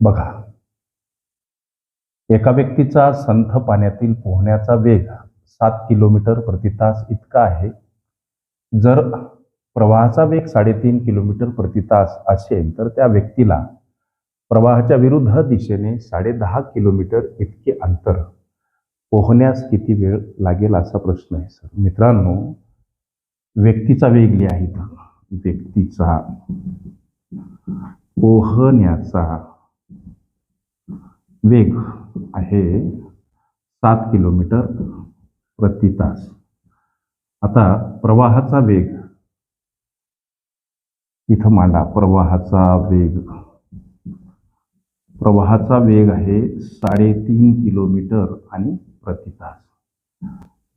बघा. एका व्यक्तीचा संथ पाण्यातील पोहण्याचा वेग सात किलोमीटर प्रति तास इतका आहे. जर प्रवाहाचा वेग साडेतीन किलोमीटर प्रति तास असेल तर त्या व्यक्तीला प्रवाहाच्या विरुद्ध दिशेने साडे दहा किलोमीटर इतके अंतर पोहण्यास किती वेळ लागेल असा प्रश्न आहे सर. मित्रांनो व्यक्तीचा वेग लिहा इथं. व्यक्तीचा पोहण्याचा वेग आहे सात किलोमीटर प्रति तास. आता प्रवाहाचा वेग. इथं मांडा प्रवाहाचा वेग. प्रवाहाचा वेग आहे साडेतीन किलोमीटर आणि प्रति तास.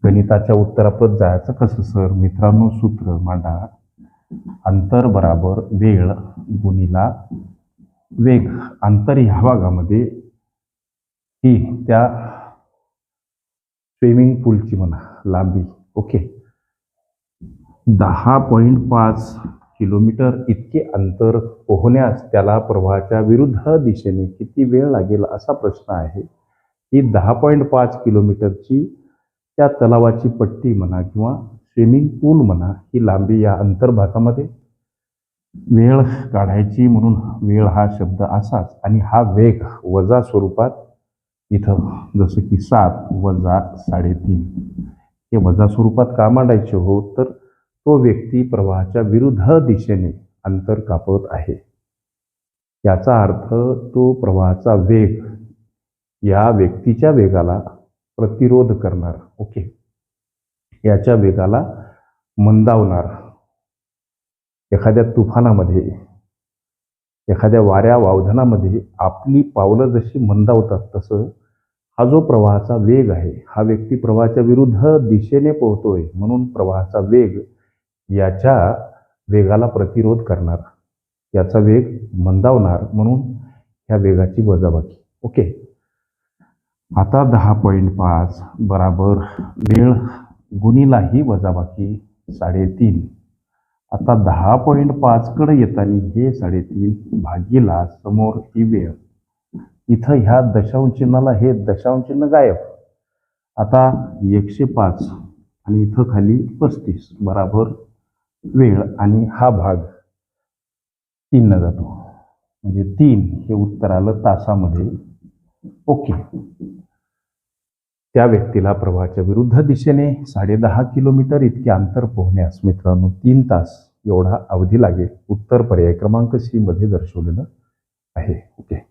गणिताच्या उत्तरापद जायचं कसं सर? मित्रांनो सूत्र मांडा. अंतर बराबर वेळ गुणिला वेग. अंतर ह्या भागामध्ये ही त्या स्विमिंग पूलची म्हणा लांबी. ओके. दहा पॉईंट पाच किलोमीटर इतके अंतर पोहण्यास त्याला प्रवाहाच्या विरुद्ध दिशेने किती वेळ लागेल असा प्रश्न आहे. ही दहा पॉईंट पाच किलोमीटरची त्या तलावाची पट्टी म्हणा किंवा स्विमिंग पूल म्हणा ही लांबी या अंतर्भागामध्ये वेळ काढायची म्हणून वेळ हा शब्द असाच आणि हा वेग वजा स्वरूपात इथं जसं की सात वजा साडेतीन. हे वजा स्वरूपात का मांडायचे हो? तर तो व्यक्ती प्रवाहाच्या विरुद्ध दिशेने अंतर कापत आहे. याचा अर्थ तो प्रवाहाचा वेग या व्यक्तीच्या वेगाला प्रतिरोध करणार. ओके. याच्या वेगाला मंदावणार. एखाद्या तुफानामध्ये एखाद्या वाऱ्या वावधनामध्ये आपली पावलं जशी मंदावतात तसं हा जो प्रवाहाचा वेग आहे हा व्यक्ती प्रवाहाच्या विरुद्ध दिशेने पोहतोय म्हणून प्रवाहाचा वेग याच्या वेगाला प्रतिरोध करणार याचा वेग मंदावणार म्हणून ह्या वेगाची वजाबाकी. ओके आता दहा पॉईंट पाच बराबर वेळ गुणीला ही वजाबाकी साडेतीन. आता दहा पॉईंट पाचकडे येताना हे साडेतीन भागीला समोर ही वेळ. इथं ह्या दशांश चिन्हाला हे दशांश चिन्ह गायब. आता एकशे पाच आणि इथं खाली पस्तीस बराबर वेळ आणि हा भाग तीननं जातो. म्हणजे तीन हे उत्तर आलं तासामध्ये. ओके. त्या व्यक्तीला प्रवाहाच्या विरुद्ध दिशेने साडेदहा किलोमीटर इतके अंतर पोहण्यास मित्रांनो तीन तास एवढा अवधी लागेल. उत्तर पर्याय क्रमांक सी मध्ये दर्शवलेलं आहे. ओके.